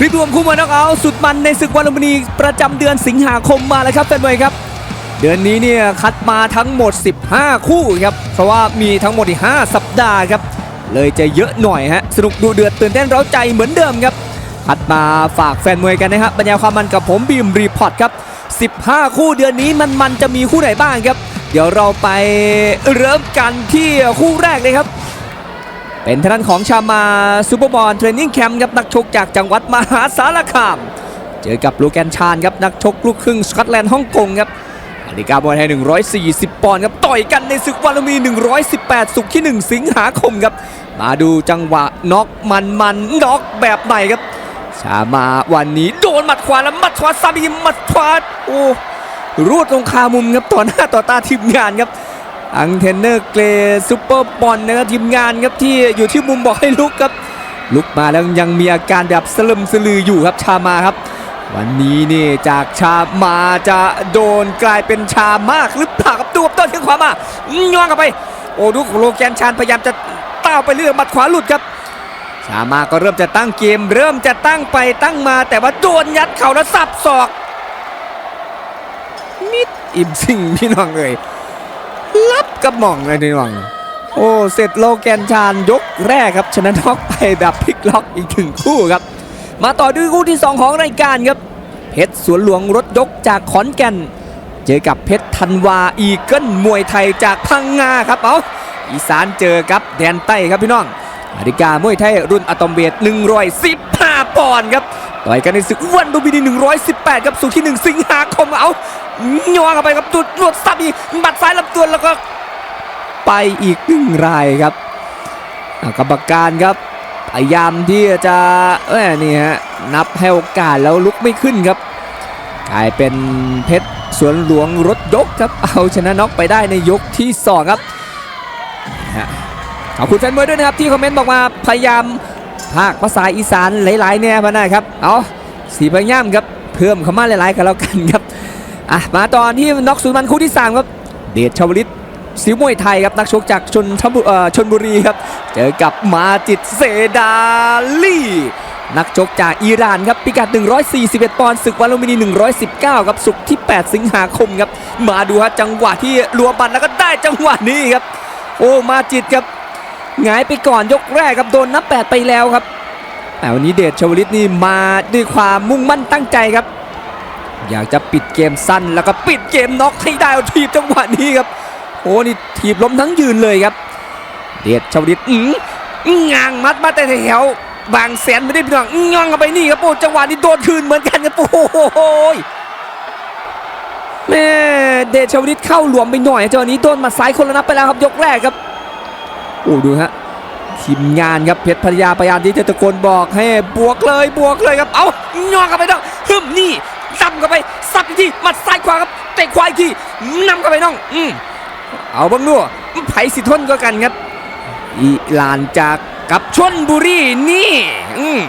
คลิปรวมคู่มวยน็อกเอาท์สุดมันในศึกวันลุมพินีประจำเดือนสิงหาคมมาแล้วครับแฟนมวยครับ เดือนนี้เนี่ยคัดมาทั้งหมด 15 คู่ครับเพราะว่ามีทั้งหมด5สัปดาห์ครับเลยจะเยอะหน่อยฮะสนุกดูเดือดตื่นเต้นเร้าใจเหมือนเดิมครับคัดมาฝากแฟนมวยกันนะครับบรรยายความมันกับผมบีมรีพอร์ตครับ 15 คู่เดือนนี้มันมันจะมีคู่ไหนบ้างครับ เดี๋ยวเราไปเริ่มกันที่คู่แรกเลยครับ เป็นทางด้านของชามาซูเปอร์บอลเทรนนิ่งแคมป์ครับนักชกจากจังหวัดมหาสารคาม เจอกับลูแกนชานครับนักชกลูกครึ่งสกอตแลนด์ฮ่องกงครับอเมริกามวยไทย140 ปอนด์ครับต่อยกันในศึกวันลมี 118 สุกร์ที่ 1 สิงหาคมครับ มาดูจังหวะน็อกมันมันน็อกแบบไหนครับ ชามาวันนี้โดนหมัดขวาแล้วหมัดขวาซ้ำอีกหมัดขวาโอ้รูดตรงคามุมครับต่อหน้าต่อตาทีมงานครับ อังเทนเนอร์เกรซูเปอร์บอลนะครับทีมงานครับที่อยู่ที่มุมบอกให้ลุกครับ ลุกมาแล้วยังมีอาการแบบสลึมสลืออยู่ครับชามาครับ วันนี้นี่จากชามาจะโดนกลายเป็นชามากหรือเปล่าครับตัวต้นที่ขวามาย้อนกลับไป โอ้ดูโลแกนชานพยายามจะต้าไปเรื่อยมัดขวาหลุดครับชามาก็เริ่มจะตั้งเกม เริ่มจะตั้งไปตั้งมา แต่ว่าโดนยัดเข่าแล้วสับศอก มิดอิ่มสิ่งพี่น้องเลย รับกับหม่องเลยพี่น้อง โอ้เสร็จโลแกนชานยกแรกครับ ชนะน็อกไปแบบพลิกล็อกอีกถึงคู่ครับ มาต่อด้วยคู่ที่ 2 ของรายการครับ เพชรสวนหลวงรถยกจากขอนแก่น เจอกับเพชรธันวาอีเกิลมวยไทยจากพังงาครับเอาอีสานเจอกับแดนใต้ครับพี่น้องอาริกามวยไทยรุ่นอะตอมเวท115ปอนด์ครับ ต่อยกันในศึกวันดูบินี118ครับสู่ที่ 1 สิงหาคมเอาย้อนเข้าไปครับจุดรวดซับอีกหมัดซ้ายลำตัวแล้วก็ไปอีกหนึ่งรายครับกรรมการครับพยายามที่จะเอ้ยนี่ฮะนับให้โอกาสแล้วลุกไม่ขึ้นครับ กลายเป็นเพชรสวนหลวงรถยกครับเอาชนะน็อกไปได้ในยกที่สองครับขอบคุณแฟนมวยด้วยนะครับที่คอมเมนต์บอกมาพยายาม ภาคภาษาอีสานหลายๆเนี่ยมาหน่อยครับ เอาสีพยายามครับเพิ่มเข้ามาหลายๆกันแล้วกันครับอะมาตอนที่น็อกศูนย์มันคู่ที่สามครับเดชชาวลิตสิวมวยไทยครับนักชกจากชนทบุชนบุรีครับเจอกับมาจิตเซดาลีนักชกจากอิหร่านครับพิกัด 141 ปอนด์ศึกวันลุมพินี 119ครับสุกร์ที่ 8 สิงหาคมครับมาดูฮะจังหวะที่รัวบัตรแล้วก็ได้จังหวะนี้ครับ โอ้มาจิตครับ งายไปก่อนยกแรกครับโดนนับ8ไปแล้วครับแต่วันนี้เดชชวลิตนี่มาด้วยความมุ่งมั่นตั้งใจครับ อยากจะปิดเกมสั้นแล้วก็ปิดเกมน็อกให้ได้เอาทีบจังหวะนี้ครับโอ้นี่ถีบล้มทั้งยืนเลยครับ เดชชาวดิตอื้องางมัดมาแต่แถวบางแสนไม่ได้พี่น้องอื้องเข้าไปนี่ครับโอ้จังหวะนี้โดนคืนเหมือนกันครับโอ้โหแม่เดชชาวดิตเข้าหลวมไปหน่อยจังหวะนี้โดนมาซ้ายคนละนับไปแล้วครับยกแรกครับ โอ้ดูฮะทีมงานครับเพชรพัทยาพยายามที่จะตะโกนบอกให้บวกเลยบวกเลยครับเอาย่อเข้าไปน้องฮึมนี่ซ้ำเข้าไปซับอีกทีมัดซ้ายขวาครับเตะขวาอีกทีนำเข้าไปน้องอืมเอาบ้างดูไผ่สิทนก็กันครับอีลานจากกับชนบุรีนี่อืม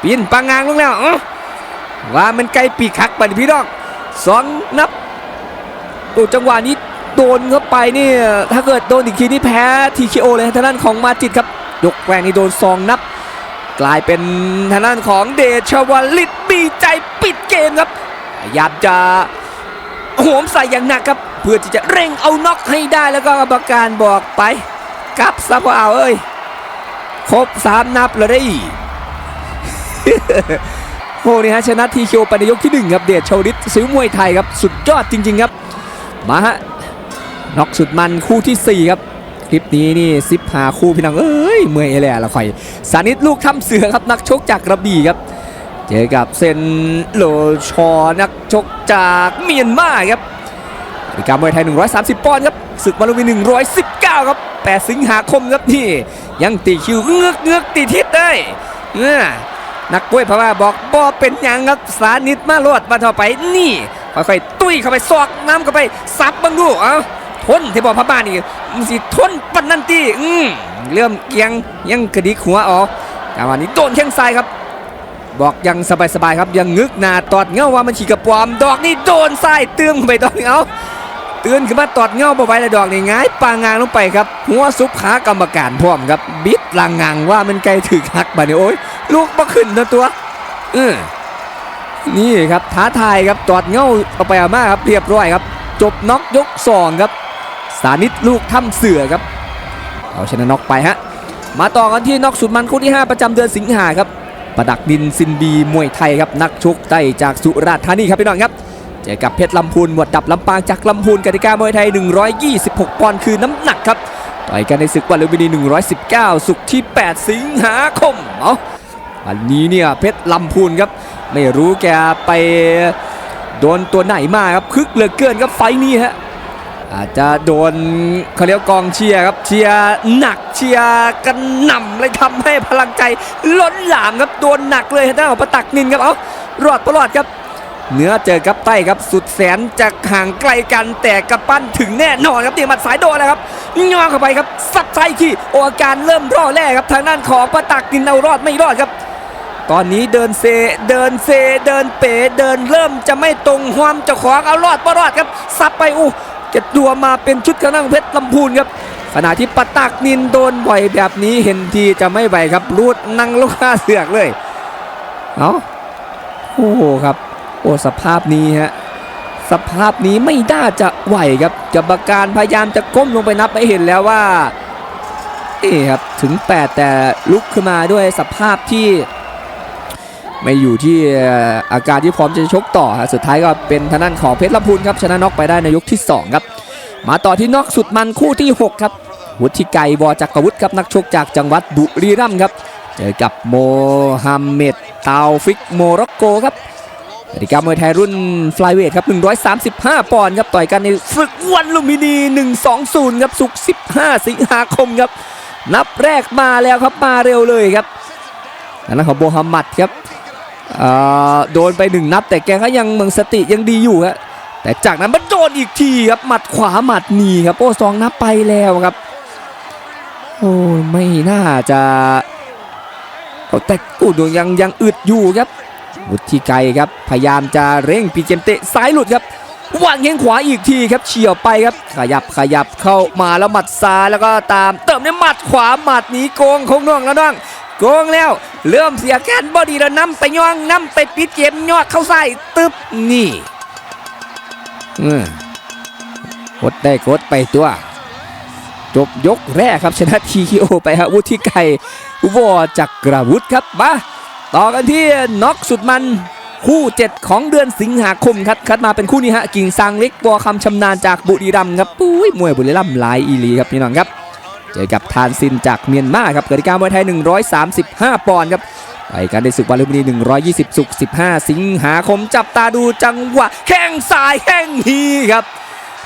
ปีนปังงางลงแล้วอ้าว่ามันไกลปีกคักไปพี่น้องสองนับโอ้จังหวะนี้ โดนเข้าไปนี่ถ้าเกิดโดนอีกทีนี่แพ้ทีเคโอเลยทางด้านของมาจิตครับ ยกแรงนี่โดนซองนับ กลายเป็นทางด้านของเดชวลิตมีใจปิดเกมครับพยายามจะโหมใส่อย่างหนักครับ เพื่อที่จะเร่งเอาน็อกให้ได้แล้วก็กรรมการบอกไปกลับซะพ่อเอาเอ้ยครบสามนับเลยได้โอ้นี่ฮะชนะทีเคียวไปในยกที่หนึ่งครับเดชชาวลิตซิวมวยไทยครับ สุดยอดจริง ๆ ครับ มาฮะ น็อกสุดมันคู่ที่ 4 ครับ คลิปนี้นี่ซิปหาคู่พี่น้องเอ้ยเมื่อยเลยอะละคอย สานิตลูกถ้ำเสือครับนักชกจากกระบี่ครับ เจอกับเซนโลชอนักชกจากเมียนมาครับนาฬิกามวยไทย 130 ปอนด์ครับศึกมาลุมพินี119 ครับ 8 สิงหาคมครับนี่ ยังตีคิวเงือกเงือกตีทิศได้เออนักกล้วยพม่าบอกบอเป็นหยังครับสานิดมาโลดมาเท่าไปนี่ค่อยๆตุ้ยเข้าไปซอกน้ำเข้าไปซับบังดูเอา ทนที่บอกพม่านี่มันสิทนปันนันตีอืมเริ่มเกียงยังกระดิกหัวออกแต่วันนี้โดนแข้งซ้ายครับบอกยังสบายๆครับยังงึกหนาตอดเงาว่ามันขี่กระปอม ดอกนี่โดนไส้เตือนไปดอกนี้เอาเตือนขึ้นมาตอดเงาบ่ไว้เลยดอกนี่ง่ายปางงางลงไปครับ หัวซุปขากรรมการพร้อมครับ บิดลางงางว่ามันไกลถึกหักบาดนี้โอ้ยลูกบ่ขึ้นนะตัวเออนี่ครับท้าทายครับตอดเงาเอาไปอามาครับเรียบร้อยครับ จบน็อกยกสองครับ สานิตลูกถ้ำเสือครับ เอาชนะน็อกไปฮะ มาต่อกันที่น็อกสุดมันคู่ที่ 5 ประจำเดือนสิงหาครับ ประดักดินซินบีมวยไทยครับ นักชกไต้จากสุราษฎร์ธานีครับพี่น้องครับ เจอกับเพชรลำพูนหมวดดับลำปางจากลำพูนกติกามวยไทย 126 ปอนด์คือน้ำหนักครับ ต่อยกันในศึกวันลุมพินี 119 สุกร์ที่ 8 สิงหาคม เอาวันนี้เนี่ยเพชรลำพูนครับ ไม่รู้แกไปโดนตัวไหนมาครับคึกเหลือเกินครับไฟท์นี้ฮะ อาจจะโดนเขาเรียกกองเชียร์ครับเชียร์หนักเชียร์กันหน่ำเลยทำให้พลังใจล้นหลามครับโดนหนักเลยทางด้านของประตักนินครับเอารอดประหลอดครับเนื้อเจอกับใต้ครับสุดแสนจากห่างไกลกันแต่กระปั้นถึงแน่นอนครับเตียมัดสายโดนแล้วครับย่อเข้าไปครับสับไซขี้โออาการเริ่มร่อแร่ครับทางด้านของประตักนินเอารอดไม่รอดครับ ตอนนี้เดินเซเดินเซเดินเป๋เดินเริ่มจะไม่ตรงความจ้าของเอารอดประรอดครับซับไปอู้ ก็บตัวมาเป็นชุดกระนั่งเพชรลำพูนครับขณะที่ปะตักนินโดนบ่อยแบบนี้เห็นทีจะไม่ไหวครับรูดนั่งลูกค้าเสือกเลยเอาโอ้โหครับโอ้สภาพนี้ฮะสภาพนี้ไม่น่าจะไหวครับกรรมการพยายามจะก้มลงไปนับไปเห็นแล้วว่าเอ๊ครับถึง 8 แต่ลุกขึ้นมาด้วยสภาพที่ ไม่อยู่ที่อาการที่พร้อมจะชกต่อฮะสุดท้ายก็เป็นทางด้านของเพชรลำพูนครับชนะน็อกไปได้ในยกที่ 2 ครับ มาต่อที่น็อกสุดมันคู่ที่ 6 ครับ วุฒิไกรวอจักรวุฒิครับนักชกจากจังหวัดบุรีรัมย์ครับ เจอกับโมฮัมเหม็ดตาวฟิกโมร็อกโกครับกติกามวยไทยรุ่นฟลายเวทครับ 135 ปอนด์ครับ ต่อยกันในศึกวันลุมพินี 120 ครับ สุก15 สิงหาคมครับ นับแรกมาแล้วครับ มาเร็วเลยครับทางด้านของโบฮัมหมัดครับ โดนไปหนึ่งนับ แต่แกก็ยังเมืองสติยังดีอยู่ครับแต่จากนั้นมันโดนอีกทีครับหมัดขวาหมัดหนีครับโอ้สองนับไปแล้วครับโอ้ไม่น่าจะเอาแต่กูดวงยังยังอึดอยู่ครับวุฒิไกรครับพยายามจะเร่งปีเกมเตะซ้ายหลุดครับวางแข้งขวาอีกทีครับเฉียวไปครับ ขยับขยับเข้ามาแล้วหมัดซ้ายแล้วก็ตาม เติมด้วยหมัดขวาหมัดหนีโกงคงน่วงแล้วน้อง โกงแล้ว เริ่มเสียแกนบอดีแล้วน้ำไปย่องน้ำไปปิดเกมยอดเข้าใส่ตึบนี่อืมกดได้กดไปตัวจบยกแรกครับชนะทีคิโอไปฮะวุฒิไก่วอจักรวุฒิครับมาต่อกันที่น็อกสุดมันคู่ 7 ของเดือนสิงหาคมครับคัดมาเป็นคู่นี้ฮะกิ่งซางเล็กบัวคำชำนาญจากบุรีรัมย์ครับปุ้ยมวยบุรีรัมย์หลายอีลีครับพี่น้องครับ เจอกับทานซินจากเมียนมาครับกติกามวยไทย 135 ปอนด์ครับไปกันในศึกวันลุมพินี120 สุก 15 สิงหาคมจับตาดูจังหวะแข้งซ้ายแข้งฮีครับ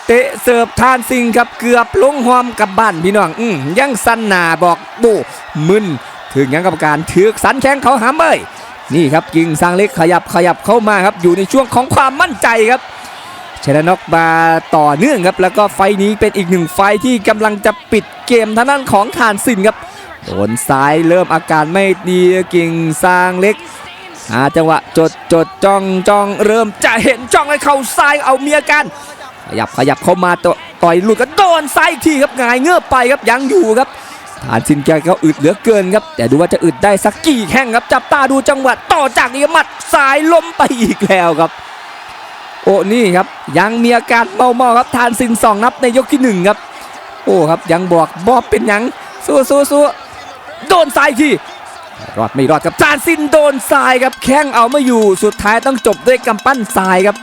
เตะเสิร์ฟทานซิงครับเกือบลงหอมกับบ้านพี่น้องอืยังสันนาบอกโบมึนถึงยังกับการถือกสันแข้งเขาหามเอ้ยนี่ครับกิ่งซางเล็กขยับขยับเข้ามาครับอยู่ในช่วงของความมั่นใจครับ ชนะน็อกมาต่อเนื่องครับ แล้วก็ไฟนี้เป็นอีกหนึ่งไฟที่กำลังจะปิดเกมทางด้านของทานสินครับโดนซ้ายเริ่มอาการไม่ดีกิ่งซางเล็กหาจังหวะจดจดจ้องจ้องเริ่มจะเห็นจ้องเลยเข่าซ้ายเอาเมียกันขยับขยับเข้ามาต่อต่อยหลุดก็โดนซ้ายอีกทีครับงายเงือบไปครับยังอยู่ครับฐานสินแกก็อึดเหลือเกินครับ แต่ดูว่าจะอึดได้สักกี่แข้งครับ จับตาดูจังหวะต่อจากนี้หมัดซ้ายล้มไปอีกแล้วครับ โอ้นี่ครับยังมีอาการเมาๆครับทานซินสองนับในยกที่หนึ่งครับ โอ้ครับยังบอกบอบเป็นหยังสู้สู้สู้โดนซ้ายอีกทีรอดไม่รอดครับทานซินโดนซ้ายครับแข้งเอาไม่อยู่สุดท้ายต้องจบด้วยกำปั้นซ้ายครับ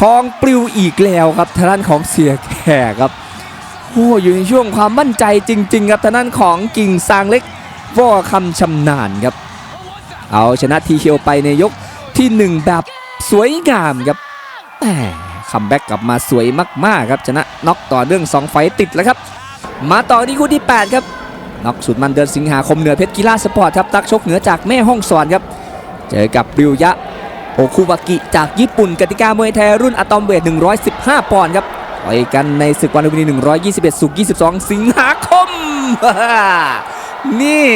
ทองปลิวอีกแล้วครับทางด้านของเสียแขกครับโอ้อยู่ในช่วงความมั่นใจจริง ๆ ครับทางด้านของกิ่งซางเล็กว่อคำชำนาญครับ เอาชนะทีเคียวไปในยกที่หนึ่งแบบสวยงามครับ คัมแบ็กกลับมาสวยมากๆครับชนะน็อกต่อเนื่อง 2 ไฟต์ติดแล้วครับ มาต่อที่คู่ที่ 8 ครับน็อกสุดมันเดือนสิงหาคมเหนือเพชรกีฬาสปอร์ตครับตักชกเหนือจากแม่ห้องสอนครับ เจอกับริวยะโอคุวากิจากญี่ปุ่นกติกามวยไทยรุ่นอะตอมเวท 115 ปอนด์ครับต่อยกันในศึกวันลุมพินี121 สุก22 สิงหาคม นี่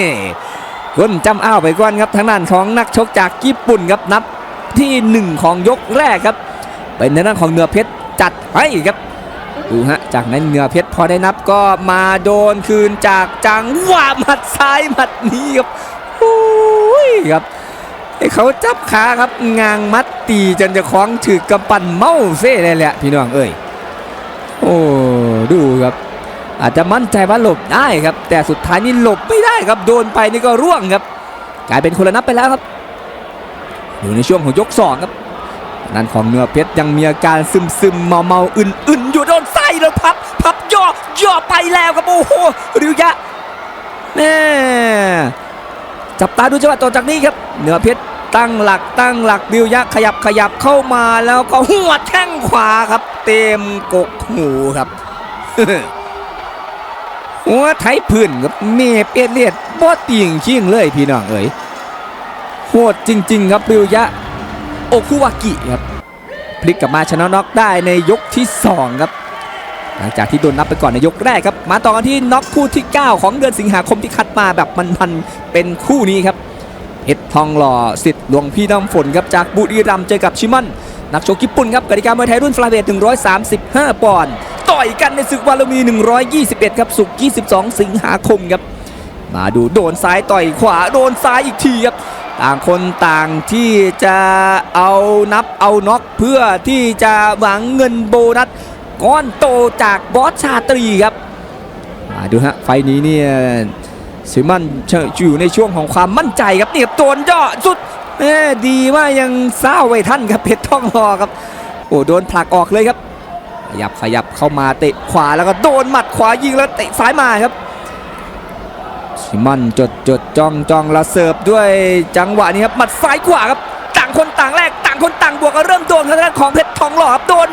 ก้นจำอ้าวไปก่อนครับทางด้านของนักชกจากญี่ปุ่นครับนับที่ 1 ของยกแรกครับ เป็นในด้านของเหนือเพชรจัดให้ครับดูฮะจากนั้นเหนือเพชรพอได้นับก็มาโดนคืนจากจังหวะหมัดซ้ายหมัดนี้ครับโอ้ยครับเขาจับขาครับงางมัดตีจนจะคล้องถือกำปั้นเมาเซ่เลยแหละพี่น้องเอ้ยโอ้ดูครับ อาจจะมั่นใจว่าหลบได้ครับ แต่สุดท้ายนี่หลบไม่ได้ครับโดนไปนี่ก็ร่วงครับ กลายเป็นคนละนับไปแล้วครับ อยู่ในช่วงของยกสองครับ นั่นของเนื้อเพชรยังมีอาการซึมซึมเมาเมาๆอื่นๆอยู่โดนไส้แล้วพับ พับย่อย่อไปแล้วครับโอ้โหริวยะแม่จับตาดูจังหวะต่อจากนี้ครับเนื้อเพชรตั้งหลักตั้งหลักริวยะขยับขยับเข้ามาแล้วก็หัวดแข้งขวาครับ เต็มกกหูครับหัวไทยพื้นครับเมเปเลียดบ่ติงชิงเลยพี่น้องเอ๋ยโหดจริง ๆ ครับริวยะ โอคุวากิครับพลิกกลับมาชนะน็อกได้ในยกที่ 2 ครับ หลังจากที่โดนนับไปก่อนในยกแรกครับ มาต่อกันที่น็อกคู่ที่ 9 ของเดือนสิงหาคมที่คัดมาแบบมันๆเป็นคู่นี้ครับเอ็ดทองหล่อสิทธิ์หลวงพี่น้ำฝนครับจากบุรีรัมย์เจอกับชิมันนักชกญี่ปุ่นครับกติกามวยไทยรุ่นฟลาเวท135 ปอนด์ต่อยกันในศึกวาโลมี 121 ครับสุก22 สิงหาคมครับมาดูโดนซ้ายต่อยขวาโดนซ้ายอีกทีครับ ต่างคนต่างที่จะเอานับเอาน็อกเพื่อที่จะหวังเงินโบนัสก้อนโตจากบอสชาตรีครับดูฮะไฟนี้เนี่ยซิมันเชอยู่ในช่วงของความมั่นใจครับเนี่ครับโดนย่อสุดแม่ดีว่ายังเศร้าไว้ท่านครับเพชรทองรอครับ โอ้โดนผลักออกเลยครับ ขยับขยับเข้ามาเตะขวาแล้วก็โดนหมัดขวายิงแล้วเตะซ้ายมาครับ ซิมอนจดจดจ้องจ้องล้วเสิร์ฟด้วยจังหวะนี้ครับหมัดซ้ายขวาครับ ต่างคนต่างแรกต่างคนต่างบวกก็เริ่มโดนทางด้านของเพชรทองหล่อครับโดน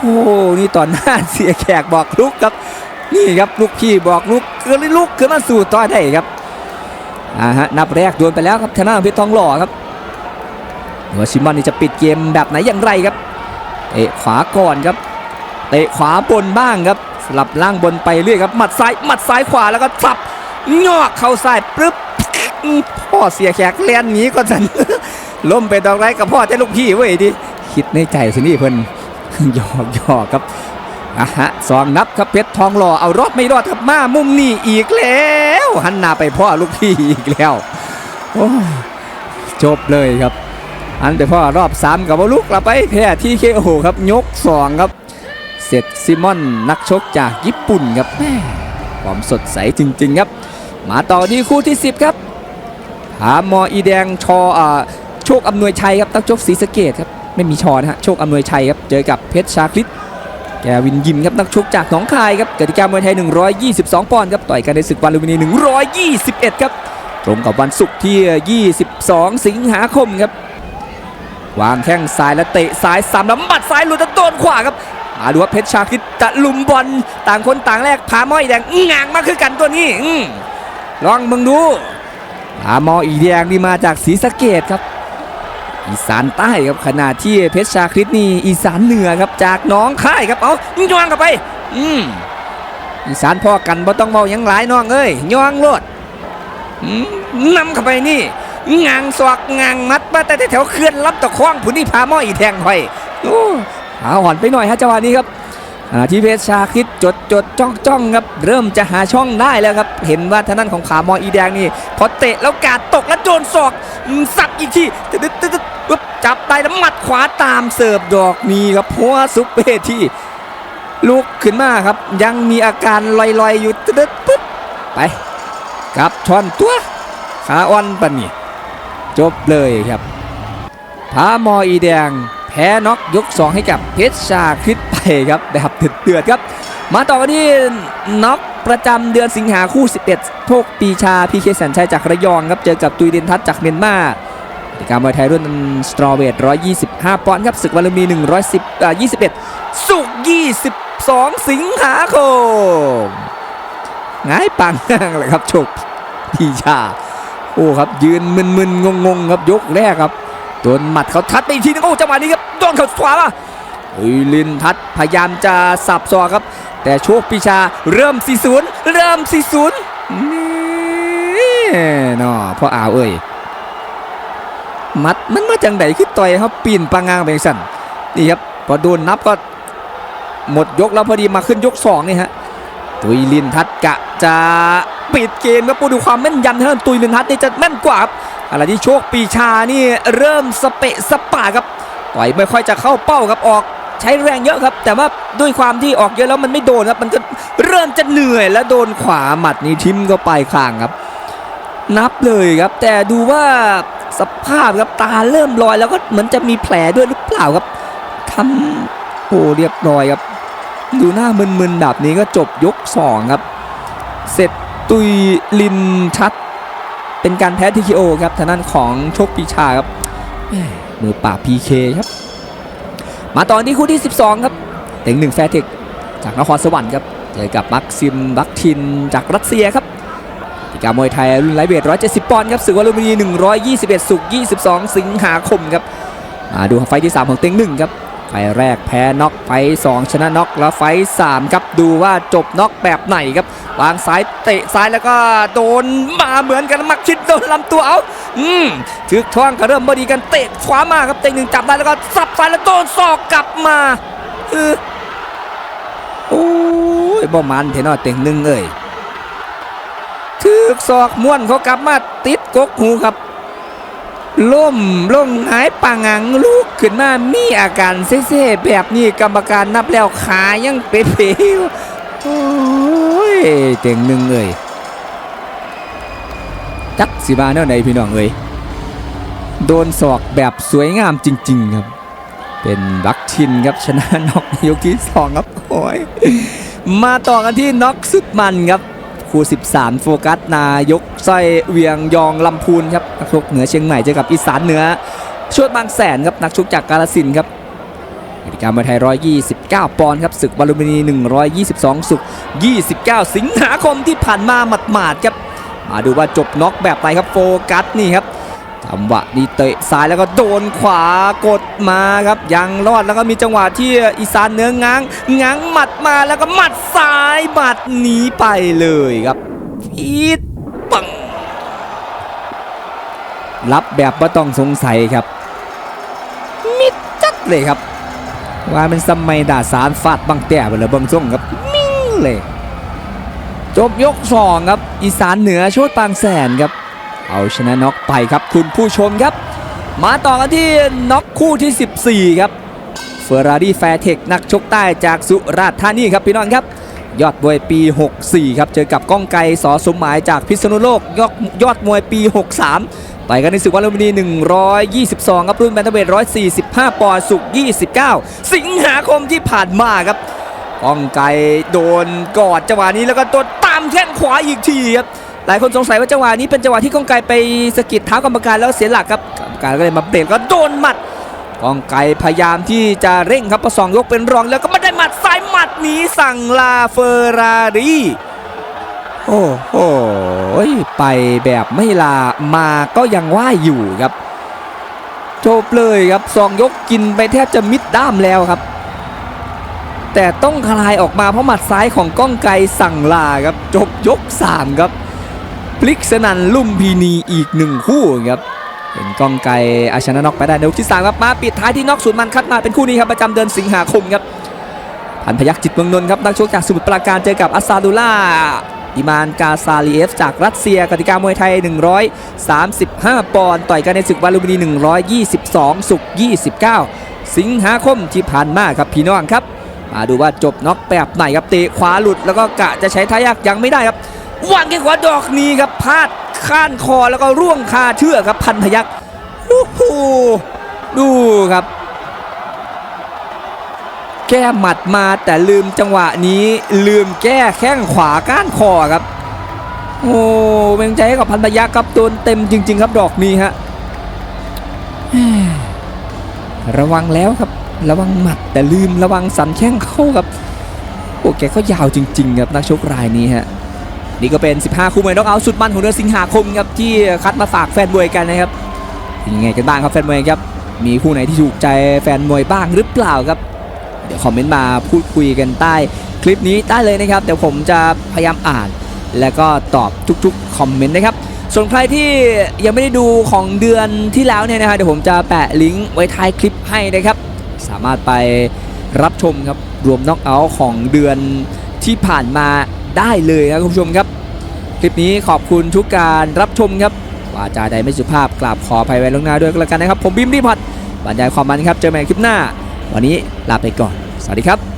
โอ้โหนี่ตอนหน้าเสียแขกบอกลุกครับ นี่ครับลูกพี่บอกลุกก็เลยลุกขึ้นมาสู่ต่อได้ครับอ่าฮะนับแรกโดนไปแล้วครับทางด้านเพชรทองหล่อครับว่าซิมอนนี่จะปิดเกมแบบไหนอย่างไรครับเตะขวาก่อนครับเตะขวาบนบ้างครับสลับล่างบนไปเรื่อยครับหมัดซ้ายหมัดซ้ายขวาแล้วก็สับ งอกเข้าซ้ายปึ๊บพ่อเสียแขกเลียนหนีก็สันล้มไปดอกไรกับพ่อเจ้าลูกพี่เว้ยดิคิดในใจสินี่เพิ่นหยอกหยอกครับอะฮะสองนับครับเพชรทองหล่อเอารอดไม่รอดครับมามุมนี้อีกแล้วหันหน้าไปพ่อลูกพี่อีกแล้วโอ้จบเลยครับ อันไปพ่อรอบสามกับว่าลูกกลับไปแพ้ที่เคโอครับยกสองครับ เสร็จซิมอนนักชกจากญี่ปุ่นครับแม่ความสดใสจริง ๆ ครับ มาต่อที่คู่ที่ 10 ครับ หามออีแดงชออ่าโชคอำนวยชัยครับนักชกศรีสะเกดครับไม่มีชอนะฮะโชคอำนวยชัยครับเจอกับเพชรชาคลิตแกวินยิมครับนักชกจากหนองคายครับกติกามวยไทย 122 ปอนด์ครับต่อยกันในศึกวันลุมพินี 121 ครับ ตรงกับวันศุกร์ที่ 22 สิงหาคมครับ วางแข้งซ้ายแล้วเตะซ้ายสามแล้วหมัดซ้ายหลุดแล้วโดนขวาครับมาดูว่าเพชรชาคริตจะลุมบอลต่างคนต่างแรกพามออีแดงงางมากคือกันตัวนี้อื ลองมึงดูพามออีแดงนี่มาจากศรีสะเกดครับ อีสานใต้ครับขณะที่เพชรชาคริตนี่อีสานเหนือครับจากน้องค่ายครับเอาย่องเข้าไป อืมอีสานพ่อกันบ่ต้องเมายังหลายน้องเอ้ยย่องโลดนำเข้าไปนี่งางสอกงางมัดมาแต่แถวเขื่อนลำตะคองผู้นี่พาหม้ออีแทงหอยโอ้หาหอนไปหน่อยฮะจังหวะนี้ครับ อ่าทีเพชรชาคิดจดจดจ้องจ้องครับ เริ่มจะหาช่องได้แล้วครับ เห็นว่าทางด้านของขามออีแดงนี่ พอเตะแล้วกาดตกแล้วโจนศอกสับอีกทีตึ๊ดตึ๊ดตึ๊ดปึ๊บจับได้แล้วหมัดขวาตามเสิร์ฟดอกนี้ครับเพราะว่าซุปเปอร์ที่ลุกขึ้นมาครับ ยังมีอาการลอยๆอยู่ตึ๊ดปึ๊บไปกลับชอนตัวขาอ่อนปะนี่จบเลยครับพามออีแดง พ้น็อกยก 2 ให้กับเพชรชาคริตไปครับแบบเดือดๆครับ มาต่อกันที่น็อกประจำเดือนสิงหาคู่ 11 โชคปีชาพีเคแสนชัยจากระยองครับเจอกับตุยเดนทัศน์จากเมียนมากิกรรมวยไทยรุ่นสตรอเวท125 ปอนด์ครับศึกวันลุมี 110อ่า21 สุก22 สิงหาคมง่ายปังเลยครับโชคปีชา โอ้ครับยืนมึนๆงงๆครับยกแรกครับ โดนหมัดเขาทัดไปอีกทีนึงโอ้จังหวะนี้ครับโดนเขาขวามาเฮ้ยลินทัดพยายามจะสับซอครับ แต่โชคปีชาเริ่ม 4-0 เริ่ม 4-0 นี่เนาะพ่ออาวเอ้ยมัดมันมาจังไดคือต่อยเขาปีนปางงางไปสั่นนี่ครับพอโดนนับก็หมดยกแล้วพอดีมาขึ้นยกสองนี่ฮะตุยลินทัศน์กะจะปิดเกมครับปูดูความแม่นยำทางด้นตุยลินทัศน์นี่จะแม่นกว่าครับ อะไรที่โชคปีชานี่เริ่มสเปะสปะครับต่อยไม่ค่อยจะเข้าเป้าครับออกใช้แรงเยอะครับ แต่ว่าด้วยความที่ออกเยอะแล้วมันไม่โดนครับ มันก็เริ่มจะเหนื่อยแล้วโดนขวาหมัดนี้ทิมก็ไปข้างครับ นับเลยครับ แต่ดูว่าสภาพครับตาเริ่มลอยแล้วก็เหมือนจะมีแผลด้วยหรือเปล่าครับทำโอ้เรียบร้อยครับ ดูหน้ามึนๆแบบนี้ก็จบยกสองครับ เสร็จตุยลินชัด เป็นการแพ้ทีโอครับทางด้านของโชคปีชาครับมือป่าบพีเคครับ มาต่อที่คู่ที่ 12 ครับเต็งหนึ่งแฟร์เทคจากนครสวรรค์ครับเจอกับมักซิมบักทินจากรัสเซียครับกิกรรมวยไทยรุ่นไลเวท170 ปอนด์ครับศึกวันลุมพินี121 สุก22 สิงหาคมครับมาดูไฟที่ 3 ของเต็งหนึ่งครับ ไฟแรกแพ้น็อกไฟล์สองชนะน็อกแล้วไฟล์สามครับดูว่าจบน็อกแบบไหนครับวางซ้ายเตะซ้ายแล้วก็โดนมาเหมือนกันมักชิดโดนลำตัวเอาอืมถึกท้องก็เริ่มบดีกันเตะขวามาครับเต็งหนึ่งจับได้แล้วก็สับซ้ายแล้วโดนศอกกลับมาเออโอ้ยบ่มันเทนอเต็งหนึ่งเอ้ยถึกศอกม้วนเขากลับมาติดกกหูครับ ล่มลงหายปังังลูกขึ้นมามีอาการเซ่ๆแบบนี้กรรมการนับแล้วขายังเป๊ะๆโอ้ยเต็งหนึ่งเอ้ยจักสิบาแนวไหนพี่น้องเอ้ยโดนศอกแบบสวยงามจริง ๆ ครับ เป็นบักชินครับชนะน็อกยกที่สองครับโอ้ยมาต่อกันที่น็อกสุดมันครับ คู13 โฟกัส นายกสร้อยเวียงยองลำพูนครับนักชกเหนือเชียงใหม่เจอกับอีสานเหนือชวดบางแสนครับนักชกจากกาลสินครับกติกามวยไทย 129 ปอนด์ครับศึกบอลลูมินี 122 สุก 29 สิงหาคมที่ผ่านมาหมาดๆครับมาดูว่าจบน็อกแบบไหนครับโฟกัสนี่ครับ จังหวะนี้เตะซ้ายแล้วก็โดนขวากดมาครับยังรอดแล้วก็มีจังหวะที่อีสานเหนือง้างง้างหมัดมาแล้วก็หมัดซ้ายหมัดหนีไปเลยครับอีดปังรับแบบไม่ต้องสงสัยครับ มิดจัดเลยครับ ว่าเป็นสมัยดาสารฟาดบังแต่ไปเลยบังส่งครับมิ่งเลย จบยกสองครับ อีสานเหนือโชดปางแสนครับ เอาชนะน็อกไปครับคุณผู้ชมครับ มาต่อกันที่น็อกคู่ที่ 14 ครับเฟอร์รารี่แฟร์เทคนักชกใต้จากสุราษฎร์ธานีครับพี่น้องครับ ยอดมวยปี 64 ครับ เจอกับก้องไกรสอสมหมายจากพิษณุโลกยอดยอดมวยปี 63ต่อยกันในศึกวันลุมพินี 122 ครับรุ่นแบนเทเวท145 ปอนด์สุก 29 สิงหาคมที่ผ่านมาครับก้องไกรโดนกอดจังหวะนี้แล้วก็โดนตามแข้งขวาอีกทีครับ หลายคนสงสัยว่าจังหวะนี้เป็นจังหวะที่ก้องไกไปสกิดเท้ากรรมการแล้วเสียหลักครับกรรมการก็เลยมาเบรกแล้วโดนหมัดก้องไกพยายามที่จะเร่งครับประสองยกเป็นรองแล้วก็ไม่ได้หมัดซ้ายหมัดหนีสั่งลาเฟอร์รารีโอ้โหไปแบบไม่ลามาก็ยังว่าอยู่ครับจบเลยครับสองยกกินไปแทบจะมิดด้ามแล้วครับ แต่ต้องคลายออกมาเพราะหมัดซ้ายของก้องไกสั่งลาครับจบยก3ครับ พลิกสนันลุ่มพีนีอีกหนึ่งคู่ครับเป็นกองไกอาชนะน็อกไปได้ในยกที่3ครับมาปิดท้ายที่น็อกศูนย์มันคัดมาเป็นคู่นี้ครับประจำเดือนสิงหาคมครับพันพยักจิตเมืองนนท์ครับนักชกจากสมุทรปราการเจอกับอัสซาดูล่าอิมานกาซาลีเอฟจากรัสเซียกติกามวยไทย 135 ปอนด์ต่อยกันในศึกวาลูมินี 122 สุก 29 สิงหาคมที่ผ่านมาครับพี่น้องครับ มาดูว่าจบน็อกแบบไหนครับเตะขวาหลุดแล้วก็กะจะใช้ทายักยังไม่ได้ครับ วางแข้งขวาดอกนี้ครับพลาดข้านคอแล้วก็ร่วงคาเชือกครับพันพยักโอ้โหดูครับ แก้หมัดมาแต่ลืมจังหวะนี้ลืมแก้แข้งขวาก้านคอครับ โอ้เป็นใจให้กับพันพยักครับโดนเต็มจริง ๆ ครับดอกนี้ฮะระวังแล้วครับ ระวังหมัดแต่ลืมระวังสันแข้งเข้าครับโอ้แกก็ยาวจริง ๆ ครับนักชกรายนี้ฮะ นี่ก็เป็น 15 คู่มวยน็อกเอาท์สุดมันของเดือนสิงหาคมครับที่คัดมาฝากแฟนมวยกันนะครับยังไงกันบ้างครับแฟนมวยครับมีคู่ไหนที่ถูกใจแฟนมวยบ้างหรือเปล่าครับ เดี๋ยวคอมเมนต์มาพูดคุยกันใต้คลิปนี้ได้เลยนะครับเดี๋ยวผมจะพยายามอ่าน แล้วก็ตอบทุกๆคอมเมนต์นะครับส่วนใครที่ยังไม่ได้ดูของเดือนที่แล้วเนี่ยนะฮะเดี๋ยวผมจะแปะลิงก์ไว้ท้ายคลิปให้นะครับ สามารถไปรับชมครับรวมน็อกเอาท์ของเดือนที่ผ่านมา ได้เลยนะคุณผู้ชมครับ คลิปนี้ขอบคุณทุกการรับชมครับผวาจาใดไม่สุภาพกราบขออภัยไว้ล่วงหน้าด้วยก็แล้วกันนะครับ ผมบิมดีพัดบรรยายความมันครับ เจอกันใหม่คลิปหน้า วันนี้ลาไปก่อน สวัสดีครับ